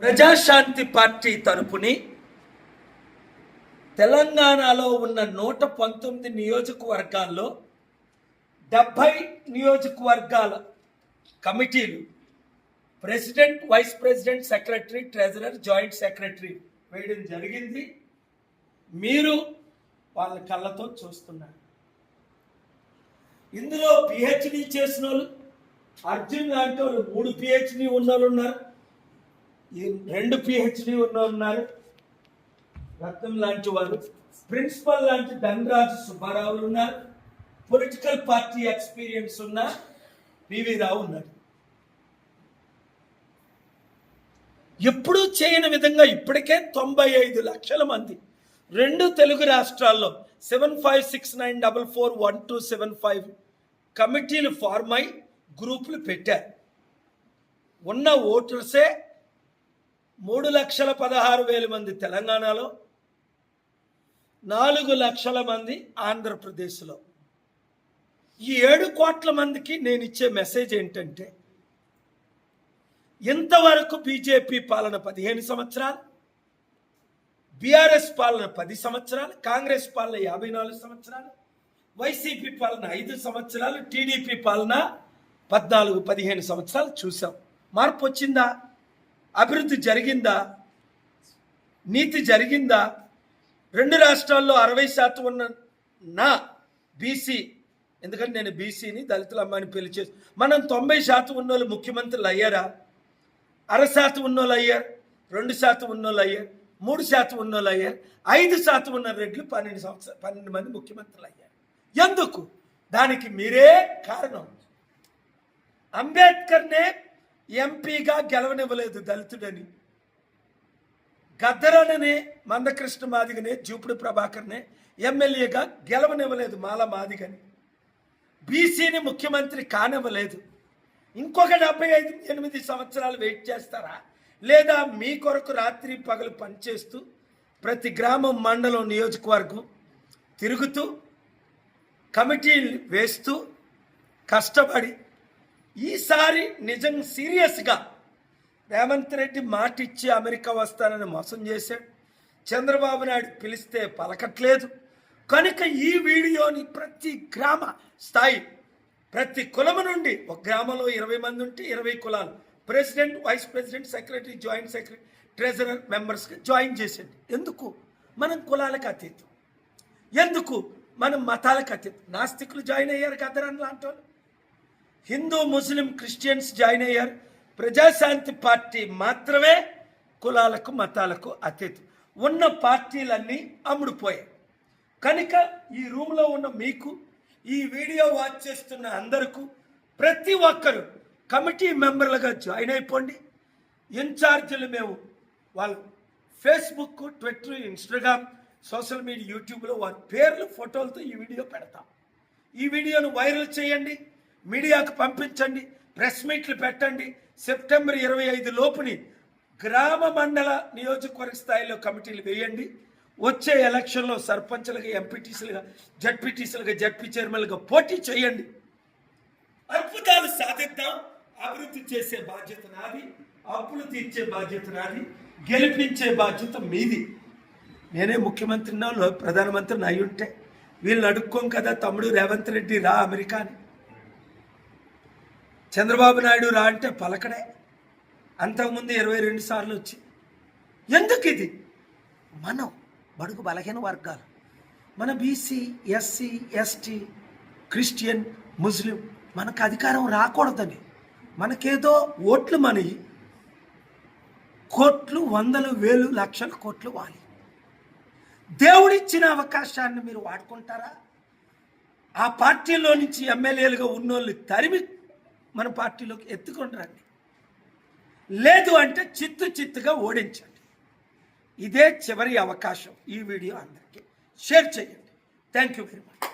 Praja Shanti party తరపుని తెలంగాణలో ఉన్న నూట పంతొమ్మిది నియోజకవర్గాల్లో డెబ్భై నియోజకవర్గాల కమిటీలు president vice president secretary treasurer joint secretary వేయడం జరిగింది. మీరు వాళ్ళ కళ్ళతో చూస్తున్నారు. ఇందులో పిహెచ్డి చేసిన వాళ్ళు అర్జున్ లాంటి వాళ్ళు మూడు పిహెచ్డి ఉన్న వాళ్ళు ఉన్నారు. రెండు పిహెచ్డి ఉన్న ఉన్నారు. రత్నం లాంటి వారు ప్రిన్సిపల్ లాంటి ధనరాజు సుబ్బారావులు ఉన్నారు. పొలిటికల్ పార్టీ ఎక్స్పీరియన్స్ ఉన్న పివి రావు ఉన్నారు. ఎప్పుడూ చేయని విధంగా ఇప్పటికే తొంభై ఐదు లక్షల మంది. రెండు తెలుగు రాష్ట్రాల్లో seven five six nine double four one two seven five కమిటీలు ఫార్మ్ అయి గ్రూపులు పెట్టారు. ఉన్న ఓటర్సే మూడు లక్షల పదహారు వేల మంది తెలంగాణలో నాలుగు లక్షల మంది ఆంధ్రప్రదేశ్లో. ఈ ఏడు కోట్ల మందికి నేను ఇచ్చే మెసేజ్ ఏంటంటే ఇంతవరకు బీజేపీ పాలన పదిహేను సంవత్సరాలు బీఆర్ఎస్ పాలన పది సంవత్సరాలు కాంగ్రెస్ పాలన యాభై నాలుగు సంవత్సరాలు వైసీపీ పాలన ఐదు సంవత్సరాలు టీడీపీ పాలన పద్నాలుగు పదిహేను సంవత్సరాలు చూసాం. మార్పు వచ్చిందా? అభివృద్ధి జరిగిందా? నీతి జరిగిందా? రెండు రాష్ట్రాల్లో అరవై శాతం ఉన్న నా బీసీ ఎందుకంటే నేను బీసీని దళితుల అమ్మాయిని పెళ్ళి చేసి మనం తొంభై శాతం ఉన్నోళ్ళు ముఖ్యమంత్రులు అయ్యారా? అర శాతం ఉన్నోళ్ళు అయ్యారు రెండు శాతం ఉన్నోళ్ళు అయ్యారు మూడు శాతం ఉన్నోళ్ళు అయ్యారు ఐదు శాతం ఉన్న రెడ్లు పన్నెండు సంవత్సరాలు పన్నెండు మంది ముఖ్యమంత్రులు అయ్యారు. ఎందుకు? దానికి మీరే కారణం. అంబేద్కర్నే ఎంపీగా గెలవనివ్వలేదు దళితుడని. గద్దరననే మందకృష్ణ మాదిగనే జూపుడు ప్రభాకర్నే ఎమ్మెల్యేగా గెలవనివ్వలేదు మాల మాదిగని. బీసీని ముఖ్యమంత్రి కానివ్వలేదు. ఇంకొక డెబ్బై ఐదు ఎనిమిది సంవత్సరాలు వెయిట్ చేస్తారా? లేదా మీ కొరకు రాత్రి పగలు పనిచేస్తూ ప్రతి గ్రామం మండలం నియోజకవర్గం తిరుగుతూ కమిటీలు వేస్తూ కష్టపడి ఈసారి నిజం సీరియస్గా రేవంత్ రెడ్డి మాట ఇచ్చి అమెరికా వస్తానని మోసం చేశాడు. చంద్రబాబు నాయుడు పిలిస్తే పలకట్లేదు. కనుక ఈ వీడియోని ప్రతి గ్రామ స్థాయి ప్రతి కులము నుండి ఒక గ్రామంలో ఇరవై మంది ఉంటే ఇరవై కులాలు. President vice president secretary joint secretary treasurer మెంబర్స్కి జాయిన్ చేసేది. ఎందుకు? మనం కులాలకు అతీతం. ఎందుకు? మనం మతాలకు అతీతం. నాస్తికులు జాయిన్ అయ్యారు కదరని లాంటి వాళ్ళు హిందూ ముస్లిం క్రిస్టియన్స్ జాయిన్ అయ్యారు. ప్రజాశాంతి పార్టీ మాత్రమే కులాలకు మతాలకు అతీతం. ఉన్న పార్టీలన్నీ అమ్ముడుపోయాయి. కనుక ఈ రూమ్లో ఉన్న మీకు ఈ వీడియో వాచ్ చేస్తున్న అందరికీ ప్రతి ఒక్కరు కమిటీ మెంబర్లుగా జాయిన్ అయిపోండి. ఇన్ఛార్జీలు మేము వాళ్ళు Facebook Twitter Instagram social media యూట్యూబ్లో వారి పేర్లు ఫోటోలతో ఈ వీడియో పెడతాం. ఈ వీడియోను వైరల్ చేయండి. మీడియాకు పంపించండి ప్రెస్ మీట్లు పెట్టండి. సెప్టెంబర్ ఇరవై ఐదు లోపుని గ్రామ మండల నియోజకవర్గ స్థాయిలో కమిటీలు వేయండి. వచ్చే ఎలక్షన్లో సర్పంచ్లుగా ఎంపీటీసీలుగా జడ్పీటీసీలుగా జడ్పీ చైర్మన్లుగా పోటీ చేయండి. అద్భుతాలు సాధిద్దాం. అభివృద్ధి చేసే బాధ్యత నాది అప్పులు తీర్చే బాధ్యత నాది గెలిపించే బాధ్యత మీది. నేనే ముఖ్యమంత్రినో ప్రధానమంత్రిని అయి ఉంటే వీళ్ళు అడుక్కోం కదా తమ్ముడు రేవంత్ రెడ్డి రా అమెరికా అని చంద్రబాబు నాయుడు రా అంటే పలకడే. అంతకుముందు ఇరవై రెండు సార్లు వచ్చి ఎందుకు ఇది? మనం బడుగు బలహీన వర్గాలు. మన BC SC ST Christian Muslim మనకు అధికారం రాకూడదని. మనకేదో ఓట్లు మనవి కోట్లు వందలు వేలు లక్షల కోట్లు వాలి. దేవుడిచ్చిన అవకాశాన్ని మీరు వాడుకుంటారా? ఆ పార్టీలో నుంచి ఎమ్మెల్యేలుగా ఉన్నోళ్ళు తరిమి మన పార్టీలోకి ఎత్తుకొని రండి లేదు అంటే చిత్తు చిత్తుగా ఓడించండి. ఇదే చివరి అవకాశం ఈ వీడియో అందరికీ. షేర్ చేయండి. Thank you very much